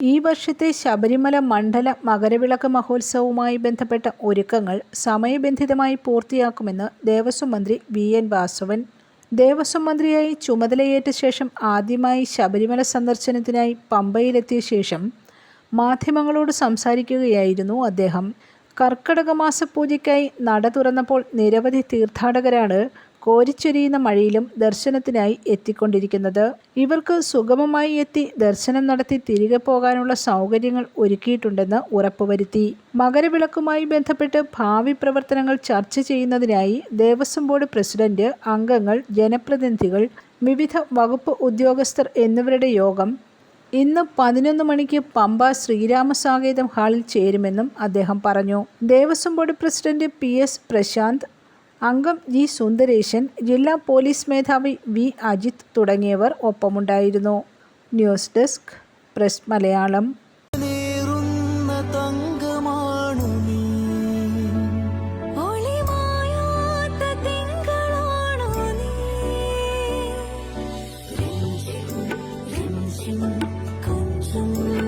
ഈ വർഷത്തെ ശബരിമല മണ്ഡല മകരവിളക്ക് മഹോത്സവവുമായി ബന്ധപ്പെട്ട ഒരുക്കങ്ങൾ സമയബന്ധിതമായി പൂർത്തിയാക്കുമെന്ന് ദേവസ്വം മന്ത്രി വി എൻ വാസവൻ. ദേവസ്വം മന്ത്രിയായി ചുമതലയേറ്റ ശേഷം ആദ്യമായി ശബരിമല സന്ദർശനത്തിനായി പമ്പയിലെത്തിയ ശേഷം മാധ്യമങ്ങളോട് സംസാരിക്കുകയായിരുന്നു അദ്ദേഹം. കർക്കടക മാസ പൂജയ്ക്കായി നട തുറന്നപ്പോൾ നിരവധി തീർത്ഥാടകരാണ് കോരിച്ചൊരിയുന്ന മഴയിലും ദർശനത്തിനായി എത്തിക്കൊണ്ടിരിക്കുന്നത്. ഇവർക്ക് സുഗമമായി എത്തി ദർശനം നടത്തി തിരികെ പോകാനുള്ള സൗകര്യങ്ങൾ ഒരുക്കിയിട്ടുണ്ടെന്ന് ഉറപ്പുവരുത്തി. മകരവിളക്കുമായി ബന്ധപ്പെട്ട് ഭാവി പ്രവർത്തനങ്ങൾ ചർച്ച ചെയ്യുന്നതിനായി ദേവസ്വം ബോർഡ് പ്രസിഡന്റ് അംഗങ്ങൾ ജനപ്രതിനിധികൾ വിവിധ വകുപ്പ് ഉദ്യോഗസ്ഥർ എന്നിവരുടെ യോഗം ഇന്ന് പതിനൊന്ന് മണിക്ക് പമ്പ ശ്രീരാമസാകേതം ഹാളിൽ ചേരുമെന്നും അദ്ദേഹം പറഞ്ഞു. Devaswom board president P S Prasanth അംഗം ജി സുന്ദരേശൻ ജില്ലാ പോലീസ് മേധാവി വി അജിത് തുടങ്ങിയവർ ഒപ്പമുണ്ടായിരുന്നു. News desk press Malayalam. Thank തങ്കമാണു